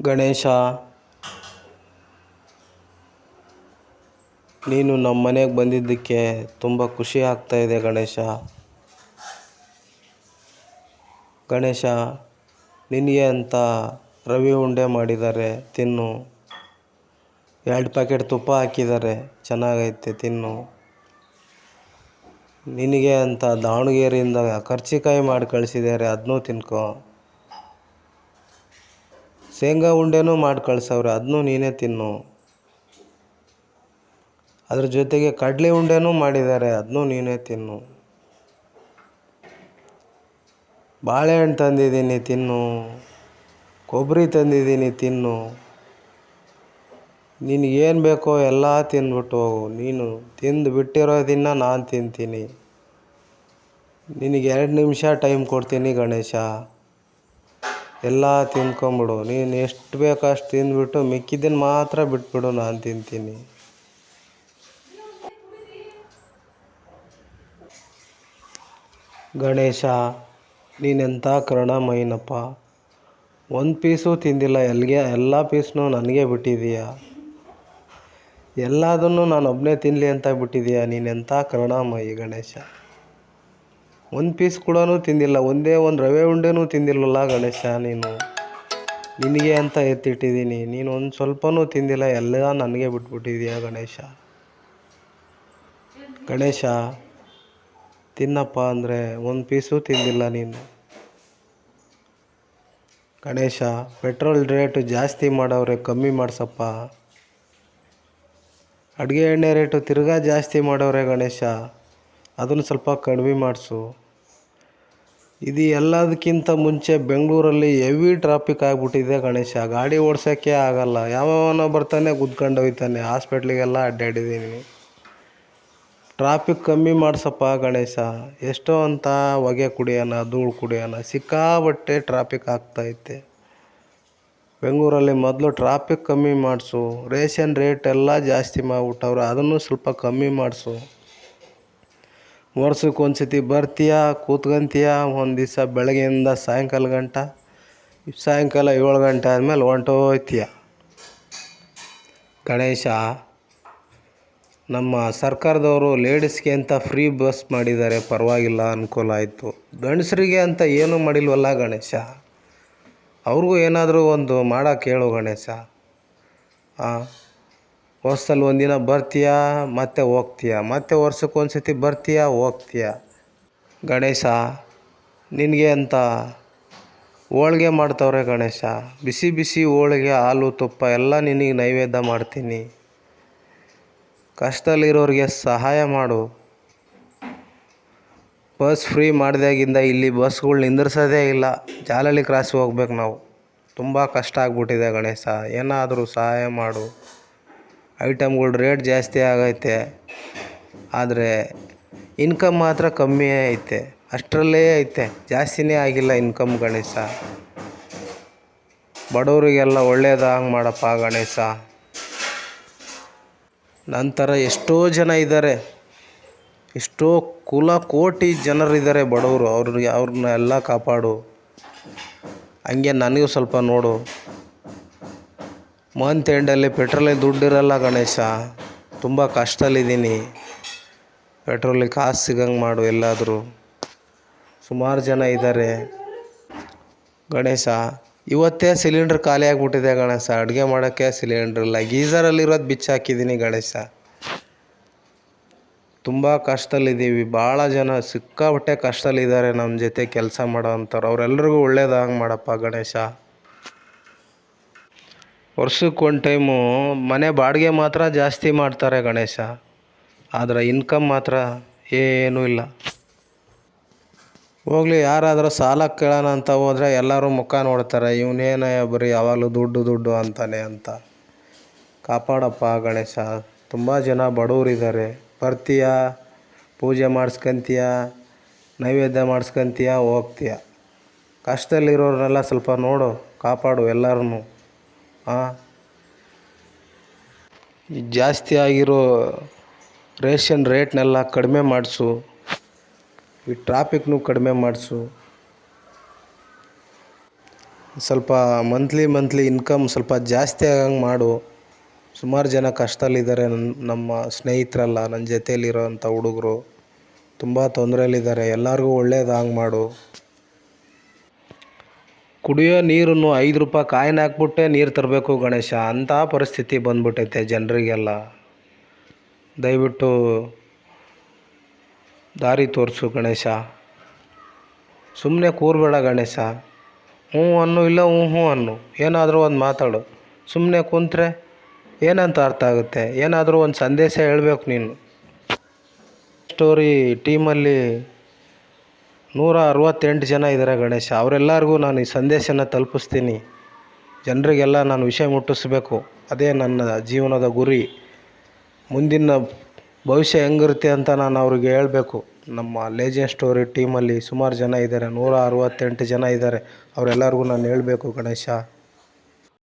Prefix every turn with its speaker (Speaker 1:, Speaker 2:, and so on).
Speaker 1: ಗಣೇಶ, ನೀನು ನಮ್ಮ ಮನೆಗೆ ಬಂದಿದ್ದಕ್ಕೆ ತುಂಬ ಖುಷಿ ಆಗ್ತಾಯಿದೆ ಗಣೇಶ. ಗಣೇಶ, ನಿನಗೆ ಅಂತ ರವೆ ಉಂಡೆ ಮಾಡಿದ್ದಾರೆ, ತಿನ್ನು. ಎರಡು ಪ್ಯಾಕೆಟ್ ತುಪ್ಪ ಹಾಕಿದ್ದಾರೆ, ಚೆನ್ನಾಗೈತೆ, ತಿನ್ನು. ನಿನಗೆ ಅಂತ ದಾವಣಗೆರೆಯಿಂದ ಕರ್ಜಿಕಾಯಿ ಮಾಡಿ ಕಳಿಸಿದ್ದಾರೆ ಅದನ್ನೂ ತಿನ್ಕೋ. ಶೇಂಗಾ ಉಂಡೆನೂ ಮಾಡಿ ಕಳ್ಸವ್ರೆ ಅದನ್ನೂ ನೀನೇ ತಿನ್ನು. ಅದ್ರ ಜೊತೆಗೆ ಕಡಲೆ ಉಂಡೆನೂ ಮಾಡಿದ್ದಾರೆ ಅದನ್ನೂ ನೀನೇ ತಿನ್ನು. ಬಾಳೆಹಣ್ಣು ತಂದಿದ್ದೀನಿ, ತಿನ್ನು. ಕೊಬ್ಬರಿ ತಂದಿದ್ದೀನಿ, ತಿನ್ನು. ನಿನಗೇನು ಬೇಕೋ ಎಲ್ಲ ತಿಂದ್ಬಿಟ್ಟು ಹೋಗು. ನೀನು ತಿಂದು ಬಿಟ್ಟಿರೋದಿನ್ನ ನಾನು ತಿಂತೀನಿ. ನಿನಗೆ ಎರಡು ನಿಮಿಷ ಟೈಮ್ ಕೊಡ್ತೀನಿ ಗಣೇಶ. ಎಲ್ಲ ತಿನ್ಕೊಂಬಿಡು ನೀನು ಎಷ್ಟು ಬೇಕೋ ಅಷ್ಟು ತಿಂದ್ಬಿಟ್ಟು ಮಿಕ್ಕಿದ್ದನ್ನು ಮಾತ್ರ ಬಿಟ್ಬಿಡು, ನಾನು ತಿಂತೀನಿ. ಗಣೇಶ ನೀನೆಂಥ ಕರುಣಾಮಯಿನಪ್ಪ ಒಂದು ಪೀಸು ತಿಂದಿಲ್ಲ ಎಲ್ಲಿಗೆ ಎಲ್ಲ ಪೀಸ್ನೂ ನನಗೆ ಬಿಟ್ಟಿದೀಯ? ಎಲ್ಲದನ್ನು ನಾನು ಒಬ್ಬನೇ ತಿನ್ನಲಿ ಅಂತ ಬಿಟ್ಟಿದೀಯ? ನೀನೆಂಥ ಕರುಣಾಮಯಿ ಗಣೇಶ? ಒಂದು ಪೀಸ್ ಕೂಡ ತಿಂದಿಲ್ಲ. ಒಂದೇ ಒಂದು ರವೆ ಉಂಡೆನೂ ತಿಂದಿಲ್ಲಲ್ಲ ಗಣೇಶ ನೀನು. ನಿನಗೆ ಅಂತ ಎತ್ತಿಟ್ಟಿದ್ದೀನಿ ನೀನು ಒಂದು ಸ್ವಲ್ಪನೂ ತಿಂದಿಲ್ಲ. ಎಲ್ಲ ನನಗೆ ಬಿಟ್ಬಿಟ್ಟಿದೀಯ ಗಣೇಶ. ಗಣೇಶ, ತಿನ್ನಪ್ಪ ಅಂದರೆ ಒಂದು ಪೀಸು ತಿಂದಿಲ್ಲ ನೀನು. ಗಣೇಶ ಪೆಟ್ರೋಲ್ ರೇಟು ಜಾಸ್ತಿ ಮಾಡವ್ರೆ, ಕಮ್ಮಿ ಮಾಡಿಸಪ್ಪ. ಅಡುಗೆ ಎಣ್ಣೆ ರೇಟು ತಿರ್ಗಾ ಜಾಸ್ತಿ ಮಾಡವ್ರೆ ಗಣೇಶ. ಅದನ್ನು ಸ್ವಲ್ಪ ಕಡಿಮೆ ಮಾಡಿಸು. ಇದು ಎಲ್ಲದಕ್ಕಿಂತ ಮುಂಚೆ ಬೆಂಗಳೂರಲ್ಲಿ ಹೆವಿ ಟ್ರಾಫಿಕ್ ಆಗಿಬಿಟ್ಟಿದೆ ಗಣೇಶ. ಗಾಡಿ ಓಡ್ಸೋಕ್ಕೆ ಆಗಲ್ಲ. ಯಾವನೋ ಬರ್ತಾನೆ, ಗುದ್ಕೊಂಡು ಹೋಗ್ತಾನೆ ಹಾಸ್ಪಿಟ್ಲಿಗೆಲ್ಲ ಅಡ್ಡಾಡಿದ್ದೀನಿ. ಟ್ರಾಫಿಕ್ ಕಮ್ಮಿ ಮಾಡಿಸಪ್ಪ ಗಣೇಶ. ಎಷ್ಟೋ ಅಂತ ಹೊಗೆ ಕುಡಿಯೋಣ, ಧೂಳು ಕುಡಿಯೋಣ. ಸಿಕ್ಕಾಬಟ್ಟೆ ಟ್ರಾಫಿಕ್ ಆಗ್ತೈತೆ. ಬೆಂಗಳೂರಲ್ಲಿ ಮೊದಲು ಟ್ರಾಫಿಕ್ ಕಮ್ಮಿ ಮಾಡಿಸು. ರೇಷನ್ ರೇಟ್ ಎಲ್ಲ ಜಾಸ್ತಿ ಮಾಡಿಬಿಟ್ಟವ್ರೆ. ಅದನ್ನು ಸ್ವಲ್ಪ ಕಮ್ಮಿ ಮಾಡಿಸು. ವರ್ಷಕ್ಕೆ ಒಂದು ಸತಿ ಬರ್ತೀಯ, ಕೂತ್ಕೊಂತೀಯ? ಒಂದು ದಿವಸ ಬೆಳಗ್ಗೆಯಿಂದ ಸಾಯಂಕಾಲ ಗಂಟ, ಸಾಯಂಕಾಲ ಏಳು ಗಂಟೆ ಆದಮೇಲೆ ಹೊಂಟೋಗ್ತೀಯ ಗಣೇಶ, ನಮ್ಮ ಸರ್ಕಾರದವರು ಲೇಡೀಸ್ಗೆ ಅಂತ ಫ್ರೀ ಬಸ್ ಮಾಡಿದ್ದಾರೆ, ಪರವಾಗಿಲ್ಲ ಅನುಕೂಲ ಆಯಿತು. ಗಂಡಸರಿಗೆ ಅಂತ ಏನೂ ಮಾಡಿಲ್ವಲ್ಲ ಗಣೇಶ? ಅವ್ರಿಗೂ ಏನಾದರೂ ಒಂದು ಮಾಡೋಕೆ ಹೇಳು ಗಣೇಶ. ಹಾಂ ವರ್ಷದಲ್ಲಿ ಒಂದಿನ ಬರ್ತೀಯ? ಮತ್ತೆ ಹೋಗ್ತೀಯ? ಮತ್ತೆ ವರ್ಷಕ್ಕೆ ಒಂದು ಸತಿ ಬರ್ತೀಯ? ಹೋಗ್ತೀಯ? ಗಣೇಶ, ನಿನಗೆ ಅಂತ ಹೋಳ್ಗೆ ಮಾಡ್ತವ್ರೆ ಗಣೇಶ. ಬಿಸಿ ಬಿಸಿ ಹೋಳಿಗೆ, ಹಾಲು, ತುಪ್ಪ ಎಲ್ಲ ನಿನಗೆ ನೈವೇದ್ಯ ಮಾಡ್ತೀನಿ. ಕಷ್ಟದಲ್ಲಿರೋರಿಗೆ ಸಹಾಯ ಮಾಡು. ಬಸ್ ಫ್ರೀ ಮಾಡಿದಾಗಿಂದ ಇಲ್ಲಿ ಬಸ್ಗಳು ನಿಂದಿರ್ಸೋದೇ ಇಲ್ಲ. ಜಾಲಲ್ಲಿ ಕ್ರಾಸ್ ಹೋಗ್ಬೇಕು ನಾವು. ತುಂಬ ಕಷ್ಟ ಆಗ್ಬಿಟ್ಟಿದೆ ಗಣೇಶ. ಏನಾದರೂ ಸಹಾಯ ಮಾಡು. ಐಟಮ್ಗಳ ರೇಟ್ ಜಾಸ್ತಿ ಆಗೈತೆ, ಆದರೆ ಇನ್ಕಮ್ ಮಾತ್ರ ಕಮ್ಮಿ ಐತೆ. ಅಷ್ಟರಲ್ಲೇ ಐತೆ. ಜಾಸ್ತಿನೇ ಆಗಿಲ್ಲ ಇನ್ಕಮ್ ಗಣೇಶ. ಬಡವರಿಗೆಲ್ಲ ಒಳ್ಳೇದಾಗಿ ಮಾಡಪ್ಪ ಗಣೇಶ. ನಂತರ ಎಷ್ಟೋ ಜನ ಇದ್ದಾರೆ ಎಷ್ಟೋ ಕುಲ ಕೋಟಿ ಜನರಿದ್ದಾರೆ ಬಡವರು. ಅವ್ರಿಗೆ ಅವ್ರನ್ನ ಎಲ್ಲ ಕಾಪಾಡು. ಹಂಗೆ ನನಗೂ ಸ್ವಲ್ಪ ನೋಡು. ಮಂತ್ ಎಂಡಲ್ಲಿ ಪೆಟ್ರೋಲಿಗೆ ದುಡ್ಡಿರಲ್ಲ ಗಣೇಶ. ತುಂಬ ಕಷ್ಟದಲ್ಲಿದ್ದೀನಿ. ಪೆಟ್ರೋಲಿಗೆ ಕಾಸು ಸಿಗಂಗೆ ಮಾಡು ಎಲ್ಲಾದರೂ. ಸುಮಾರು ಜನ ಇದ್ದಾರೆ ಗಣೇಶ, ಇವತ್ತೇ ಸಿಲಿಂಡ್ರ್ ಖಾಲಿ ಆಗಿಬಿಟ್ಟಿದೆ ಗಣೇಶ. ಅಡುಗೆ ಮಾಡೋಕ್ಕೆ ಸಿಲಿಂಡ್ರ್ ಇಲ್ಲ. ಗೀಝರಲ್ಲಿರೋದು ಬಿಚ್ಚಾಕಿದ್ದೀನಿ ಗಣೇಶ. ತುಂಬ ಕಷ್ಟದಲ್ಲಿದ್ದೀವಿ. ಭಾಳ ಜನ ಸಿಕ್ಕಾಪಟ್ಟೆ ಕಷ್ಟದಲ್ಲಿದ್ದಾರೆ ನಮ್ಮ ಜೊತೆ ಕೆಲಸ ಮಾಡೋ ಅಂಥವ್ರು. ಅವರೆಲ್ರಿಗೂ ಒಳ್ಳೇದಾಗ ಮಾಡಪ್ಪ ಗಣೇಶ. ವರ್ಷಕ್ಕೆ ಒಂದು ಟೈಮು ಮನೆ ಬಾಡಿಗೆ ಮಾತ್ರ ಜಾಸ್ತಿ ಮಾಡ್ತಾರೆ ಗಣೇಶ. ಆದರೆ ಇನ್ಕಮ್ ಮಾತ್ರ ಏನೂ ಇಲ್ಲ. ಹೋಗ್ಲಿ, ಯಾರಾದರೂ ಸಾಲ ಕೇಳೋಣ ಅಂತ ಹೋದರೆ ಎಲ್ಲರೂ ಮುಖ ನೋಡ್ತಾರೆ ಇವನೇನ ಬರೀ ಯಾವಾಗಲೂ ದುಡ್ಡು ದುಡ್ಡು ಅಂತಾನೆ ಅಂತ. ಕಾಪಾಡಪ್ಪ ಗಣೇಶ, ತುಂಬ ಜನ ಬಡವರಿದ್ದಾರೆ. ಬರ್ತೀಯ? ಪೂಜೆ ಮಾಡಿಸ್ಕೊಂತೀಯ? ನೈವೇದ್ಯ ಮಾಡಿಸ್ಕೊಂತೀಯ? ಹೋಗ್ತೀಯ? ಕಷ್ಟದಲ್ಲಿರೋರನ್ನೆಲ್ಲ ಸ್ವಲ್ಪ ನೋಡು, ಕಾಪಾಡು ಎಲ್ಲರೂ ಹಾಂ ಈ ಜಾಸ್ತಿ ಆಗಿರೋ ರೇಷನ್ ರೇಟ್ನೆಲ್ಲ ಕಡಿಮೆ ಮಾಡಿಸು. ಈ ಟ್ರಾಫಿಕ್ನು ಕಡಿಮೆ ಮಾಡಿಸು. ಸ್ವಲ್ಪ ಮಂತ್ಲಿ ಮಂತ್ಲಿ ಇನ್ಕಮ್ ಸ್ವಲ್ಪ ಜಾಸ್ತಿ ಆಗಂಗೆ ಮಾಡು. ಸುಮಾರು ಜನ ಕಷ್ಟದಲ್ಲಿದ್ದಾರೆ ನನ್ನ ನಮ್ಮ ಸ್ನೇಹಿತರೆಲ್ಲ ನನ್ನ ಜೊತೆಯಲ್ಲಿರೋಂಥ ಹುಡುಗರು. ತುಂಬ ತೊಂದರೆಯಲ್ಲಿದ್ದಾರೆ ಎಲ್ಲರಿಗೂ ಒಳ್ಳೇದಾಂಗೆ ಮಾಡು. ಕುಡಿಯೋ ನೀರನ್ನು ಐದು ರೂಪಾಯಿ ಕಾಯಿನ್ ಹಾಕ್ಬಿಟ್ಟೆ ನೀರು ತರಬೇಕು ಗಣೇಶ. ಅಂಥ ಪರಿಸ್ಥಿತಿ ಬಂದ್ಬಿಟ್ಟೈತೆ ಜನರಿಗೆಲ್ಲ. ದಯವಿಟ್ಟು ದಾರಿ ತೋರಿಸು ಗಣೇಶ. ಸುಮ್ಮನೆ ಕೂರಬೇಡ ಗಣೇಶ. ಹ್ಞೂ ಅನ್ನು ಇಲ್ಲ ಹ್ಞೂ ಹ್ಞೂ ಅನ್ನು. ಏನಾದರೂ ಒಂದು ಮಾತಾಡು. ಸುಮ್ಮನೆ ಕುಂತ್ರೆ ಏನಂತ ಅರ್ಥ ಆಗುತ್ತೆ? ಏನಾದರೂ ಒಂದು ಸಂದೇಶ ಹೇಳಬೇಕು ನೀನು. ಸ್ಟೋರಿ ಟೀಮಲ್ಲಿ ನೂರ ಅರವತ್ತೆಂಟು ಜನ ಇದ್ದಾರೆ ಗಣೇಶ. ಅವರೆಲ್ಲರಿಗೂ ನಾನು ಈ ಸಂದೇಶನ ತಲುಪಿಸ್ತೀನಿ. ಜನರಿಗೆಲ್ಲ ನಾನು ವಿಷಯ ಮುಟ್ಟಿಸ್ಬೇಕು. ಅದೇ ನನ್ನ ಜೀವನದ ಗುರಿ. ಮುಂದಿನ ಭವಿಷ್ಯ ಹೆಂಗಿರುತ್ತೆ ಅಂತ ನಾನು ಅವ್ರಿಗೆ ಹೇಳಬೇಕು. ನಮ್ಮ ಲೇಜೆಂಡ್ ಸ್ಟೋರಿ ಟೀಮಲ್ಲಿ ಸುಮಾರು ಜನ ಇದ್ದಾರೆ. ನೂರ ಅರವತ್ತೆಂಟು ಜನ ಇದ್ದಾರೆ. ಅವರೆಲ್ಲರಿಗೂ ನಾನು ಹೇಳಬೇಕು ಗಣೇಶ.